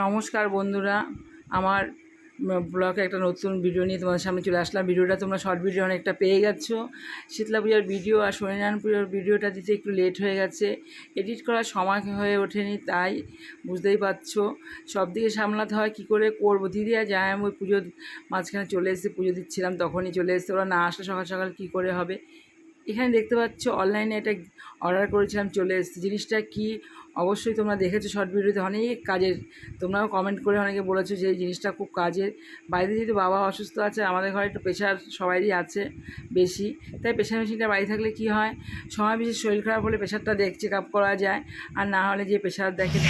নমস্কার বন্ধুরা। আমার ব্লগে একটা নতুন ভিডিও নিয়ে তোমাদের সামনে চলে আসলাম। ভিডিওটা তোমরা শর্ট ভিডিও অনেকটা পেয়ে গেছো। শীতলা পূজার ভিডিও আর সত্যনারায়ণ পুজোর ভিডিওটা দিতে একটু লেট হয়ে গেছে। এডিট করার সময় হয়ে ওঠেনি, তাই বুঝতেই পারছ। সব দিকে সামলাতে হয়, কী করে করব? দিদি আর যাই আমি ওই পুজোর মাঝখানে চলে এসেছে, পুজো দিচ্ছিলাম, তখনই চলে এসেছে। ওরা না আসলে সকাল সকাল কী করে হবে? এখানে দেখতে পাচ্ছ অনলাইনে এটা অর্ডার করেছিলাম, চলে এসেছে। জিনিসটা কি? অবশ্যই তোমরা দেখেছ শর্ট ভিডিওতে অনেক কাজের। তোমরাও কমেন্ট করে অনেকে বলেছ যে এই জিনিসটা খুব কাজের। বাড়িতে যেহেতু বাবা অসুস্থ আছে, আমাদের ঘরে একটু প্রেশার সবারই আছে বেশি। তাই প্রেশার মেশিনটা বাড়ি থাকলে কি হয়? সময় বেশি শরীর খারাপ হলে প্রেশারটা দেখ চেক আপ করা যায়। আর না হলে যে প্রেশার দেখে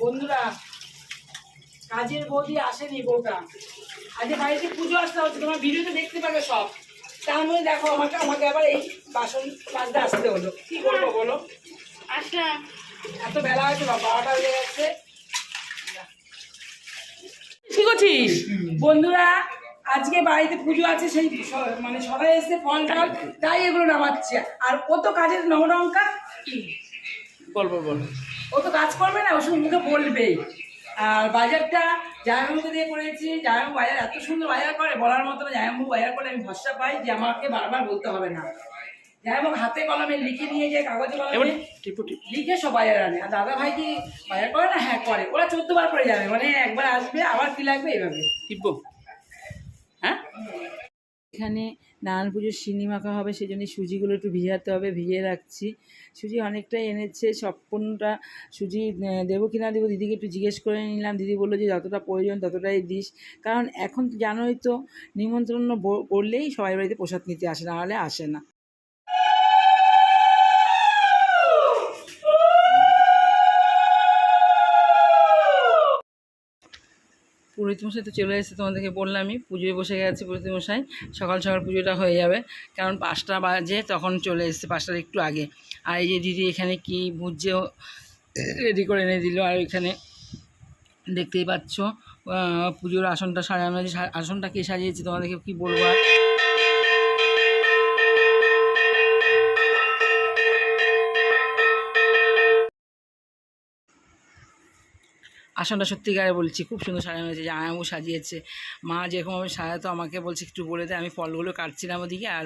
বন্ধুরা, কাজের বৌদি আসেনি বউটা। আজকে বাড়িতে পুজো আসতে হচ্ছে তোমার ভিডিওতে দেখতে পাবে সব। তার মধ্যে দেখো আমাকে আমাকে আবার এই বাসন মাজতে আসতে হলো। কি করব বলো? আচ্ছা। এত বেলা হয়েছে বা বারোটা বেজে গেছে। কি করছিস? বন্ধুরা আজকে বাড়িতে পুজো আছে সেই স- মানে সবাই এসে ফল টল তাই এগুলো নামাচ্ছে। আর ও তো কাজের নবরঙ্কা বল বল। বল ও তো কাজ করবে না ও শুধু মুখে বলবেই আর বাজারটা জামাইবাবুকে দিয়ে করেছি। জামাইবাবু বাজার এত সুন্দর বাজার করে বলার মতো না বাজার করে আমি ভরসা পাই যে আমাকে বারবার বলতে হবে না। জামাইবাবু হাতে কলমে লিখে নিয়ে যায় কাগজে কলমে টিপু টিপু লিখে সব বাজার আনে। আর দাদা ভাই কি বাজার করে না? হ্যাঁ করে। ওরা চোদ্দ বার করে যাবে। মানে একবার আসবে আবার কি লাগবে এইভাবে টিপু। হ্যাঁ? এখানে নারায়ণ পুজোর সিনি মাখা হবে সেই জন্য সুজিগুলো একটু ভিজাতে হবে, ভিজিয়ে রাখছি। সুজি অনেকটাই এনেছে, সম্পূর্ণটা সুজি দেবো কি না দেবো দিদিকে একটু জিজ্ঞেস করে নিলাম। দিদি বলল যে, যতটা প্রয়োজন ততটাই দিস। কারণ এখন জানোই তো, নিমন্ত্রণ করলেই সবাই বাড়িতে প্রসাদ নিতে আসে, না হলে আসে না। পুরোহিত মশাই তো চলে এসেছে তোমাদেরকে বললামই পুজোয় বসে গেছে পুরোহিত মশাই সকাল সকাল পুজোটা হয়ে যাবে, কারণ পাঁচটা বাজে তখন চলে এসছে, পাঁচটার একটু আগে। আর এই যে দিদি এখানে কি বুঝছে রেডি করে এনে দিল, আর এখানে দেখতেই পাচ্ছ পুজোর আসনটা সাজানো আসনটা কে সাজিয়েছে তোমাদেরকে কি বলব আর? আসনটা সত্যিকারে বলছি, খুব সুন্দর সাজানো হয়েছে, জামাইবাবু সাজিয়েছে। মা যেরকমভাবে সাজাতো আমাকে বলছে একটু বলে দেয় আমি ফলগুলো কাটছিলাম ওদিকে, আর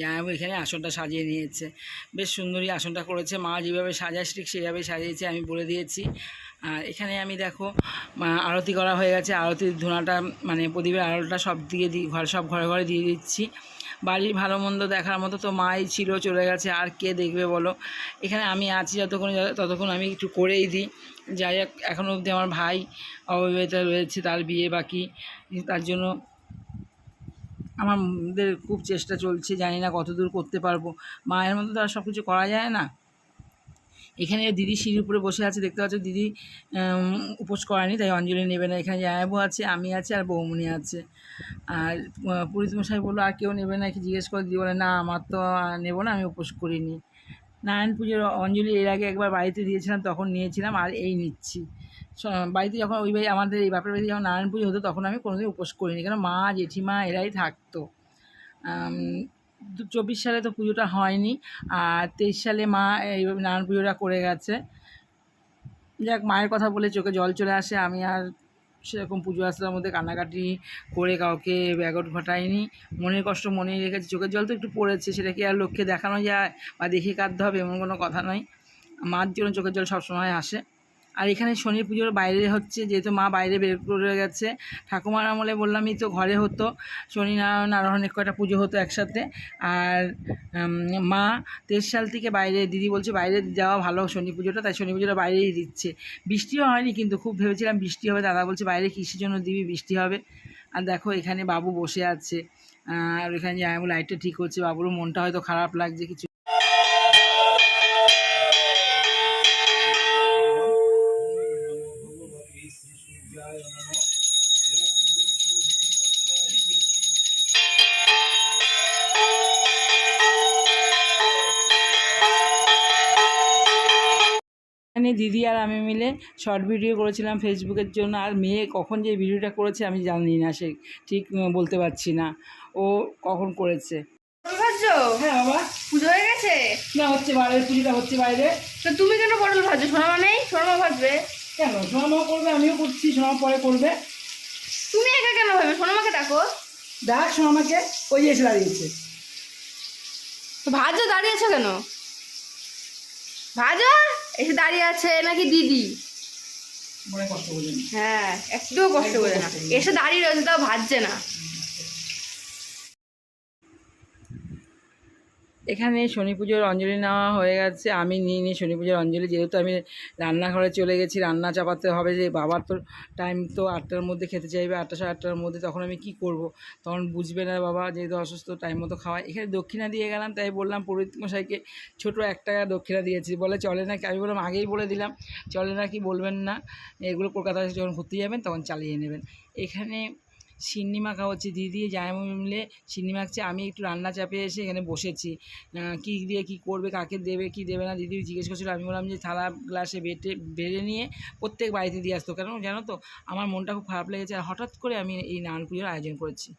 জামাইবাবু এখানে আসনটা সাজিয়ে নিয়েছে। বেশ সুন্দরই আসনটা করেছে। মা যেভাবে সাজায়, ঠিক সেইভাবেই সাজিয়েছে, আমি বলে দিয়েছি। আর এখানে আমি দেখো আরতি করা হয়ে গেছে। আরতির ধুনাটা মানে প্রদীপের আলোটা সব দিয়ে দিই ঘর, সব ঘরে ঘরে দিয়ে দিচ্ছি। বাড়ির ভালো মন্দ দেখার মতো তো মাই ছিল, চলে গেছে। আর কে দেখবে বলো? এখানে আমি আছি যতক্ষণ ততক্ষণ আমি একটু করেই দিই। যাই হোক এখনও অবধি আমার ভাই অবিবাহিত রয়েছে, তার বিয়ে বাকি। তার জন্য আমাদের খুব চেষ্টা চলছে। জানি না কতদূর করতে পারব। মায়ের মতো তো আর সব কিছু করা যায় না। এখানে দিদি সিঁড়ির উপরে বসে আছে, দেখতে পাচ্ছ দিদি উপোস করেনি তাই অঞ্জলি নেবে না। এখানে জায়াবু আছে, আমি আছে, আর বৌমনি আছে। আর পুরীত মশাই বলল, আর কেউ নেবে না? কি জিজ্ঞেস করে দিদি বলে, না, আমার তো নেব না, আমি উপোস করিনি। নারায়ণ পুজোর অঞ্জলি এর আগে একবার বাড়িতে দিয়েছিলাম, তখন নিয়েছিলাম, আর এই নিচ্ছি। বাড়িতে যখন ওই বাড়ি, আমাদের এই বাপের বাড়িতে যখন নারায়ণ পুজো হতো, তখন আমি কোনোদিন উপোস করিনি, কেন মা, জেঠিমা এরাই থাকতো। চব্বিশ সালে তো পুজোটা হয়নি, আর তেইশ সালে মা এইভাবে নারায়ণ পুজোটা করে গেছে। যাক, মায়ের কথা বলে চোখে জল চলে আসে, আমি আর সেরকম পুজো আসার মধ্যে কান্নাকাটি করে কাউকে ব্যাগট ঘটাইনি। মনের কষ্ট মনেই রেখেছি, চোখের জল তো একটু পড়েছে, সেটা কি আর লোককে দেখানো যায় বা দেখে কাঁদতে হবে এমন কোনো কথা নয়। মার জন্য চোখের জল সবসময় আসে। আর এখানে শনি পুজোর বাইরে হচ্ছে, যেহেতু মা বাইরে বের করে গেছে, ঠাকুমার আমলে বললামই তো ঘরে হতো, শনি নারায়ণ আর অনেক কয়টা পুজো হতো একসাথে, আর মা তেইশ সাল থেকে বাইরে, দিদি বলছে বাইরে যাওয়া ভালো শনি পুজোটা, তাই শনি পুজোটা বাইরেই দিচ্ছে। বৃষ্টিও হয়নি কিন্তু খুব ভেবেছিলাম বৃষ্টি হবে, দাদা বলছে বাইরে কিসের জন্য দিবি, বৃষ্টি হবে। আর দেখো এখানে বাবু বসে আছে আর এখানে জামাইবু লাইটটা ঠিক হচ্ছে বাবুরও মনটা হয়তো খারাপ লাগছে কিছু। এখানে দিদি আর আমি মিলে শর্ট ভিডিও করেছিলাম ফেসবুকের জন্য। আর মেয়ে কখন যে ভিডিওটা করেছে আমি জানি না সে ঠিক বলতে পারছি না। ও কখন করেছে? হ্যাঁ বাবা। পুজো হয়ে গেছে? না হচ্ছে বাইরের পুজোটা হচ্ছে বাইরে। তো তুমি কেন পটল ভাজছো? সোনামা নেই? ভাজবে? কেন? সোনামাও করবে আমিও করছি পরে করবে। তুমি একা কেন ভাবে ডাকো। ওই এসে দাঁড়িয়েছে। তো ভাজো দাঁড়িয়েছো কেন? ভাজো। এসে দাঁড়িয়ে আছে নাকি দিদি? হ্যাঁ একটুও কষ্ট করে না। এসে দাঁড়িয়ে রয়েছে তাও ভাজছে না। এখানে শনি পুজোর অঞ্জলি নেওয়া হয়ে গেছে। আমি নিয়ে নিই শনি পুজোর অঞ্জলি। যেহেতু আমি রান্নাঘরে চলে গেছি, রান্না চাপাতে হবে। যে বাবার তো টাইম তো আটটার মধ্যে খেতে চাইবে, আটটা সাড়ে আটটার মধ্যে তখন আমি কি করব? তখন বুঝবে না বাবা, যেহেতু অসুস্থ টাইম মতো খাওয়াই এখানে দক্ষিণা দিয়ে গেলাম, তাই বললাম পুরোহিত মশাইকে ছোটো এক টাকা দক্ষিণা দিয়েছি। বলে, চলে না কি আমি বললাম, আগেই বলে দিলাম। চলে না কি বলবেন না? এগুলো কলকাতায় যখন ঘুরতে যাবেন, তখন চালিয়ে নেবেন। এখানে সিন্নি মাখা হচ্ছে দিদি জায়মা মিলে সিন্নি মাখছে আমি একটু রান্না চাপে এসে এখানে বসেছি। কি দিয়ে কি করবে, কাকে দেবে, কি দেবে না, দিদি জিজ্ঞেস করছিল, আমি বললাম যে থালা গ্লাসে বেটে, বেড়ে নিয়ে প্রত্যেক বাড়িতে দিয়ে আসতো। কেন জানো তো, আমার মনটা খুব খারাপ লেগেছে, আর হঠাৎ করে আমি এই নারায়ণ পুজোর আয়োজন করেছি।